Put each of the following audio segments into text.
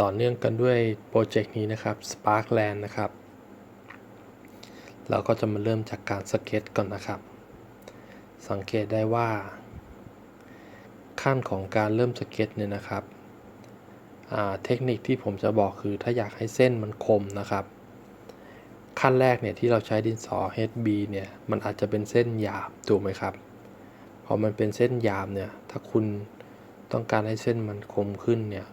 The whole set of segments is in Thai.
ต่อเนื่องกันด้วยโปรเจกต์นี้นะครับ Sparkland นะครับ เราก็จะมาเริ่มจากการสเก็ตก่อนนะครับ สังเกตได้ว่า ขั้นของการเริ่มสเก็ตเนี่ยนะครับเทคนิคที่ผมจะบอกคือถ้าอยากให้เส้นมันคมนะครับ ขั้นแรกเนี่ยที่เราใช้ดินสอ HB เนี่ยมันอาจจะเป็นเส้นหยาบถูกไหมครับพอมันเป็นเส้นหยาบเนี่ยถ้าคุณต้องการให้เส้นมันคมขึ้นเนี่ย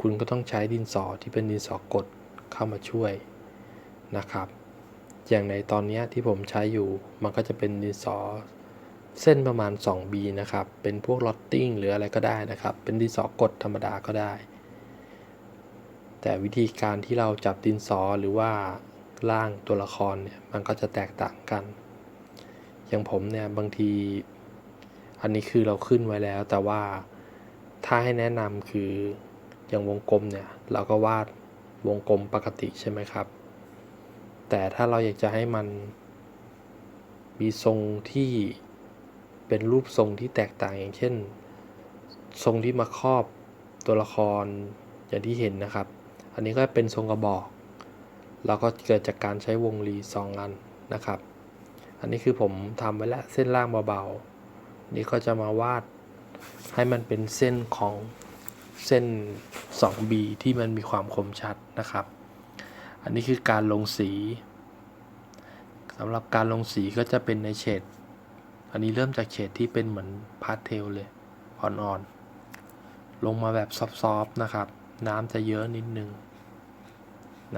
คุณก็ต้องใช้ดินสอที่เป็นดินสอกดเข้ามาช่วยนะครับ อย่างในตอนนี้ที่ผมใช้อยู่มันก็จะเป็นดินสอเส้นประมาณ 2B นะครับ เป็นพวกลอตติ้งหรืออะไรก็ได้นะครับ เป็นดินสอกดธรรมดาก็ได้ แต่วิธีการที่เราจับดินสอหรือว่าร่างตัวละครเนี่ยมันก็จะแตกต่างกัน อย่างผมเนี่ยบางที อันนี้คือเราขึ้นไว้แล้ว แต่ว่าถ้าให้แนะนำคือ อย่างวงกลมเนี่ย เราก็วาดวงกลมปกติใช่ไหมครับ แต่ถ้าเราอยากจะให้มัน มีทรงที่เป็นรูปทรงที่แตกต่างอย่างเช่น ทรงที่มาครอบตัวละครอย่างที่เห็นนะครับ อันนี้ก็เป็นทรงกระบอกแล้วก็เกิดจากการใช้วงรีสองอันนะครับ อันนี้คือผมทำไว้แล้วเส้นล่างเบาๆ นี่ก็จะมาวาดให้มันเป็นเส้นของเส้น 2B ที่มันมีความคมชัดนะครับ อันนี้คือการลงสีสำหรับการลงสีก็จะเป็นในเฉด อันนี้เริ่มจากเฉดที่เป็นเหมือนพาสเทลเลยอ่อนๆ ลงมาแบบซอฟต์ๆนะครับ น้ำจะเยอะนิดนึง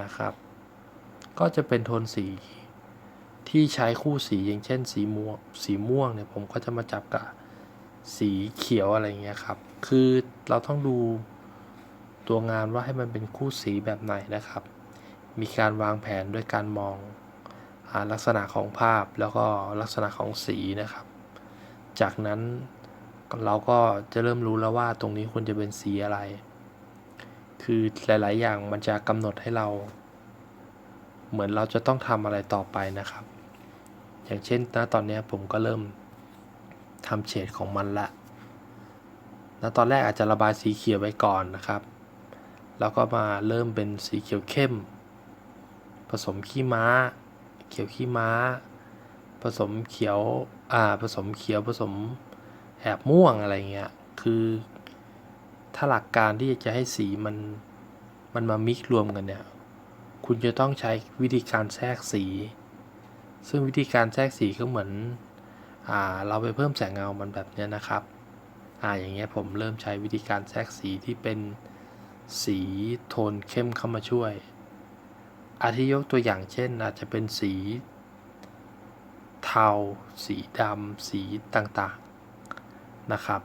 นะครับ ก็จะเป็นโทนสีที่ใช้คู่สีอย่างเช่นสีม่วงสีม่วงเนี่ยผมก็จะมาจับกับสีเขียวอะไรเงี้ยครับ คือเราต้องดู ตัวงานว่าให้มันเป็นคู่สีแบบไหนนะครับ มีการวางแผนด้วยการมองอลักษณะของภาพแล้วก็ลักษณะของสีนะครับ จากนั้นเราก็จะเริ่มรู้แล้วว่าตรงนี้ควรจะเป็นสีอะไร คือหลาย ๆ อย่างมันจะกำหนดให้เรา เหมือนเราจะต้องทำอะไรต่อไปนะครับ อย่างเช่นณตอนนี้ผมก็เริ่มทำเฉดของมันละณตอนแรกอาจจะระบายสีเขียวไว้ก่อนนะครับ แล้วก็มาเริ่มเป็นสีเขียวเข้ม ผสมขี้ม้า เขียวขี้ม้า ผสมเขียว อ่า ผสมเขียวผสมแอบม่วงอะไรเงี้ย คือถ้าหลักการที่จะให้สีมัน มันมามิกรวมกันเนี่ย คุณจะต้องใช้วิธีการแทรกสี ซึ่งวิธีการแทรกสีก็เหมือน อ่า เราไปเพิ่มแสงเงา มันแบบเนี้ยนะครับ อ่า อย่างเงี้ยผมเริ่มใช้วิธีการแทรกสีที่เป็น สีโทนเข้มเข้ามาช่วย อาทิยกตัวอย่างเช่นอาจจะเป็นสี เทา สีดำ สีต่างๆนะครับ